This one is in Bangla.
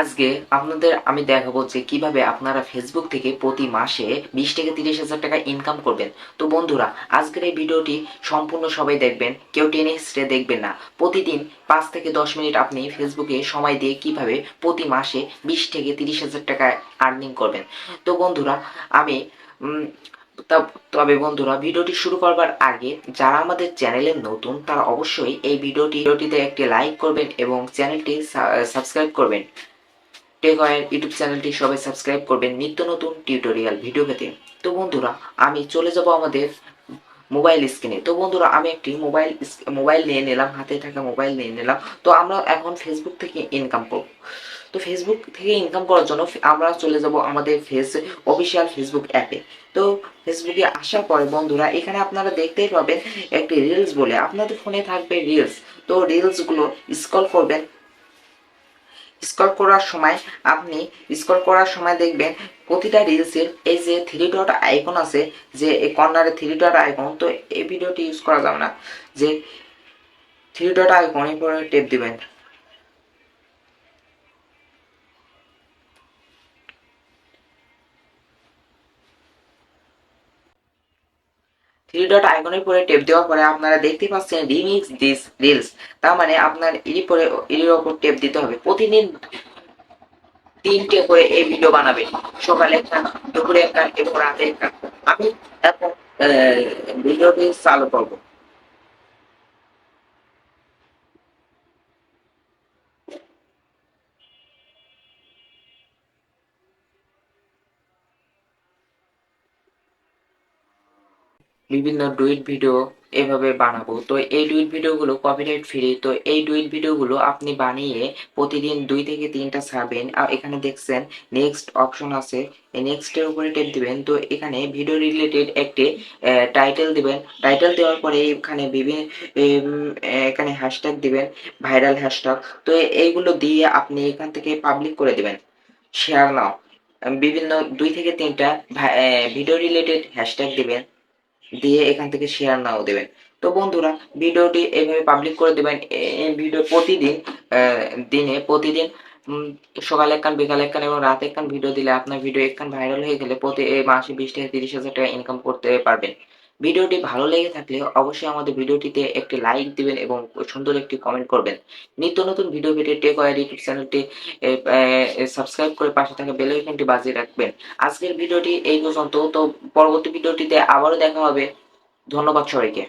আজকে আপনাদের আমি দেখাবো যে কীভাবে আপনারা ফেসবুক থেকে প্রতি মাসে বিশ থেকে তিরিশ হাজার টাকা ইনকাম করবেন। তো বন্ধুরা, আজকের এই ভিডিওটি সম্পূর্ণ সবাই দেখবেন, কেউ টেনে হিস্ট্রে দেখবেন না। প্রতিদিন পাঁচ থেকে দশ মিনিট আপনি ফেসবুকে সময় দিয়ে কীভাবে প্রতি মাসে বিশ থেকে তিরিশ হাজার টাকা আর্নিং করবেন। তো বন্ধুরা, আমি তবে বন্ধুরা, ভিডিওটি শুরু করবার আগে যারা আমাদের চ্যানেলে নতুন, তারা অবশ্যই এই ভিডিওটি, ভিডিওটিতে একটি লাইক করবেন এবং চ্যানেলটি সাবস্ক্রাইব করবেন। টেকওয়ার ইউটিউব চ্যানেলটি সবাই সাবস্ক্রাইব করবেন নিত্য নতুন টিউটোরিয়াল ভিডিও পেতে। তো বন্ধুরা, আমি চলে যাব আমাদের মোবাইল স্ক্রিনে। তো বন্ধুরা, আমি একটি মোবাইল মোবাইল নিয়ে নিলাম, হাতে থাকা মোবাইল নিয়ে নিলাম। তো আমরা এখন ফেসবুক থেকে ইনকাম করব। তো ফেসবুক থেকে ইনকাম করার জন্য আমরা চলে যাব আমাদের ফেস অফিসিয়াল ফেসবুক অ্যাপে তো ফেসবুকে আসার পরে বন্ধুরা, এখানে আপনারা দেখতেই পাবেন একটি রিলস বলে। আপনাদের ফোনে থাকবে রিলস তো রিলসগুলো স্ক্রল করবেন স্ক্রল করার সময় আপনি স্কল করার সময় দেখবেন প্রতিটা রিলসের এই যে থ্রি ডট আইকন আছে, যে এই কর্নারে থ্রি ডট আইকন তো এই ভিডিওটি ইউজ করা যাবে না। যে থ্রি ডট আইকন এরপরে টেপ দিবেন। থ্রি ডট আইকনের পরে টেপ দেওয়ার পরে আপনারা দেখতে পাচ্ছেন রিমিক্স দিস রিলস তার মানে আপনার এরই পরে এর ওপর টেপ দিতে হবে। প্রতিদিন তিনটে করে এই ভিডিও বানাবেন। সকালে একটা, দুপুরে একটা এবং রাতে একটা। আমি এখন ভিডিওটি চালু করব। বিভিন্ন ডুইট ভিডিও এভাবে বানাবো। তো এই ডুইট ভিডিওগুলো কপিরাইট ফ্রি তো এই ডুইট ভিডিওগুলো আপনি বানিয়ে প্রতিদিন দুই থেকে তিনটা ছাড়বেন। আর এখানে দেখছেন নেক্সট অপশন আছে। নেক্সটের উপরে টেপ দিবেন। তো এখানে ভিডিও রিলেটেড একটি টাইটেল দিবেন। টাইটেল দেওয়ার পরে এখানে বিভিন্ন এখানে হ্যাশট্যাগ দিবেন ভাইরাল হ্যাশট্যাগ তো এইগুলো দিয়ে আপনি এখান থেকে পাবলিক করে দিবেন। Share now. বিভিন্ন দুই থেকে তিনটা ভিডিও রিলেটেড হ্যাশট্যাগ দিবেন। দিয়ে এখান থেকে শেয়ার নাও দেবেন। তো বন্ধুরা, ভিডিওটি এভাবে পাবলিক করে দেবেন। ভিডিও প্রতিদিন দিনে প্রতিদিন সকালে একখান বিকালে একখান এবং রাতে একখান ভিডিও দিলে আপনার ভিডিও একখান ভাইরাল হয়ে গেলে প্রতি মাসে বিশ থেকে তিরিশ হাজার টাকা ইনকাম করতে পারবেন। ভিডিওটি ভালো লেগে থাকলে অবশ্যই আমাদের ভিডিওটিতে একটি লাইক দিবেন এবং সুন্দর একটি কমেন্ট করবেন। নিত্য নতুন ভিডিও পেতে টেক ওয়ার ইউটিউব চ্যানেলটি সাবস্ক্রাইব করে পাশে থাকা বেল আইকনটি বাজিয়ে রাখবেন। আজকের ভিডিওটি এই পর্যন্ত। তো পরবর্তী ভিডিওটিতে আবারও দেখা হবে। ধন্যবাদ সবাইকে।